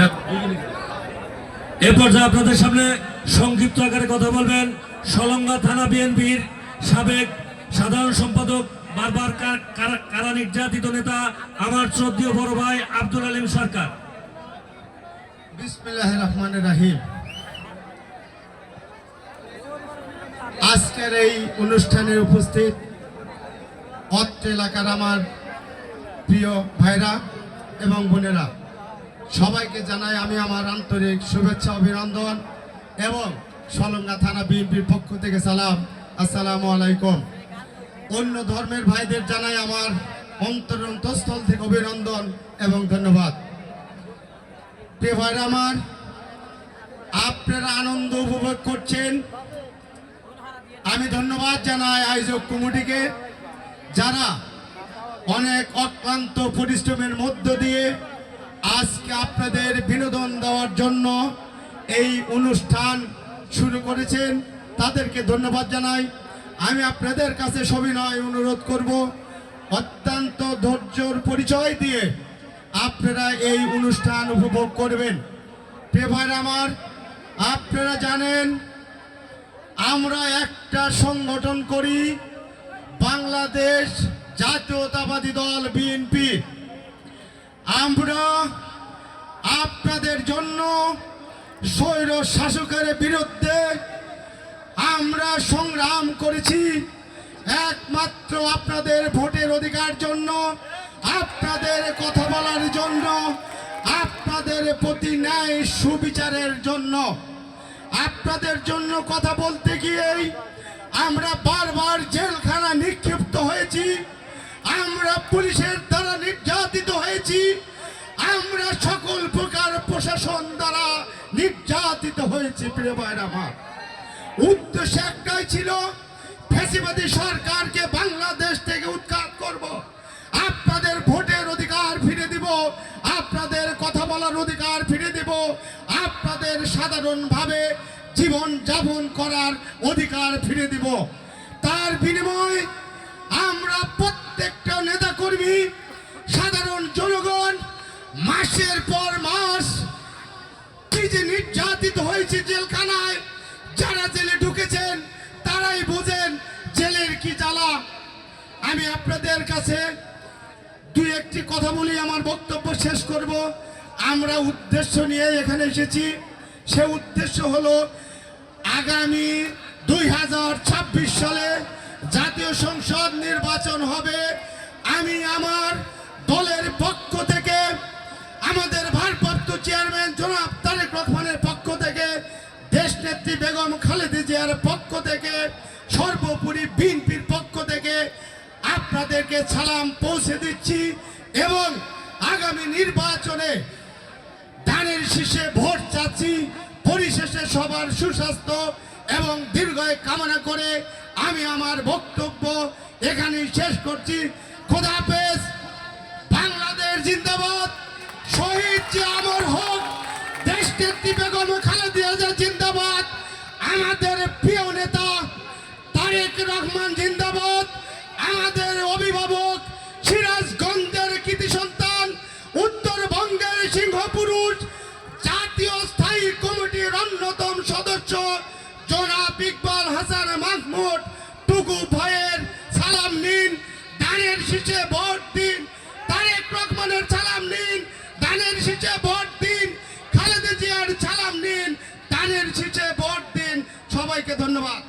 না। এ আপনাদের সামনে সংক্ষিপ্ত আকারে কথা বলবেন, সলঙ্গা থানা বিএনপির সাবেক সাধারণ সম্পাদক, বারবার কারা নির্যাতিত নেতা, আমার শ্রদ্ধীয় বড় ভাই আব্দুল আলিম সরকার। বিসমিল্লাহ রহমান রাহিম। আজকের এই অনুষ্ঠানে উপস্থিত অত্র এলাকার আমার প্রিয় ভাইরা এবং বোনেরা সবাইকে জানাই আমি আমার আন্তরিক শুভেচ্ছা, অভিনন্দন এবং সলঙ্গা থানা বিএনপির পক্ষ থেকে সালাম। আসসালামু আলাইকুম। অন্য ধর্মের ভাইদের জানাই আমার অন্তরন্তস্থল থেকে অভিনন্দন এবং ধন্যবাদ। প্রিয় ভাইরা আমার, আপনারা আনন্দ উপভোগ করছেন। আমি ধন্যবাদ জানাই আয়োজক কমিটিকে, যারা অনেক অক্লান্ত পরিশ্রমের মধ্য দিয়ে আজকে আপনাদের বিনোদন দেওয়ার জন্য এই অনুষ্ঠান শুরু করেছেন। তাদেরকে ধন্যবাদ জানাই। আমি আপনাদের কাছে সবিনয় অনুরোধ করব। অত্যন্ত ধৈর্যর পরিচয় দিয়ে আপনারা এই অনুষ্ঠান উপভোগ করবেন। প্রিয় ভাইরা আমার, আপনারা জানেন, আমরা একটা সংগঠন করি, বাংলাদেশ জাতীয়তাবাদী দল, বিএনপি। আমরা আপনাদের জন্য স্বৈর শাসকের বিরুদ্ধে আমরা সংগ্রাম করেছি। একমাত্র আপনাদের ভোটের অধিকার জন্য, আপনাদের কথা বলার জন্য, আপনাদের প্রতি ন্যায় সুবিচারের জন্য। আপনাদের জন্য কথা বলতে গিয়েই আমরা বারবার জেলখানা নিক্ষিপ্ত হয়েছি। আমরা পুলিশের নির্যাতিত হয়েছি, প্রিয় ভাইরা আমার। উদ্দেশ্য একটাই ছিল ফ্যাসিবাদী সরকারকে বাংলাদেশ থেকে উৎখাত করব। আপনাদের ভোটের অধিকার ফিরে দিব, আপনাদের কথা বলার অধিকার ফিরে দিব, আপনাদের সাধারণভাবে জীবন যাপন করার অধিকার ফিরে দিব। তার বিনিময় আমরা প্রত্যেকটা নেতাকর্মী, সাধারণ জনগণ, মাসের পর মাস, কি যে নির্যাতিত হয়েছে জেলখানায়। যারা জেলে ঢুকেছেন, তারাই বোঝেন জেলের কি জ্বালা। আমি আপনাদের কাছে দুই একটি কথা বলি, আমার বক্তব্য শেষ করব। আমরা উদ্দেশ্য নিয়ে এখানে এসেছি। সে উদ্দেশ্য হলো, আগামী দুই হাজার ছাব্বিশ সালে জাতীয় সংসদ নির্বাচন হবে। আমি আমার দলের পক্ষ থেকে আমাদের ভারপ্রাপ্ত চেয়ারম্যান জনাব তারেক রহমানের পক্ষ থেকে দেশনেত্রী বেগম খালেদা জিয়ার পক্ষ থেকে, সর্বোপরি বিএনপির পক্ষ থেকে আপনাদেরকে সালাম পৌঁছে দিচ্ছি এবং আগামী নির্বাচনে ধানের শীষে ভোট চাচ্ছি, পরিশেষে সবার সুস্বাস্থ্য এবং দীর্ঘায় কামনা করে আমি আমার বক্তব্য এখানেই শেষ করছি। খোদাফেজ বাংলাদেশ জিন্দাবাদ, শহীদ যে আমর হোক, দেশকে নেত্রী বেগম খালেদা আমাদের প্রিয় নেতা তারেক রহমান জিন্দাবাদ, আমাদের অভিভাবক সিরাজগঞ্জের কৃতি সন্তান, উত্তরবঙ্গের সিংহপুরুষ, জাতীয় স্থায়ী কমিটির অন্যতম সদস্য জনাব ইকবাল হাসান মাহমুদ। টুকু ভয়ের সালাম নিন ধানের শীষে ভোট দিন। ধন্যবাদ।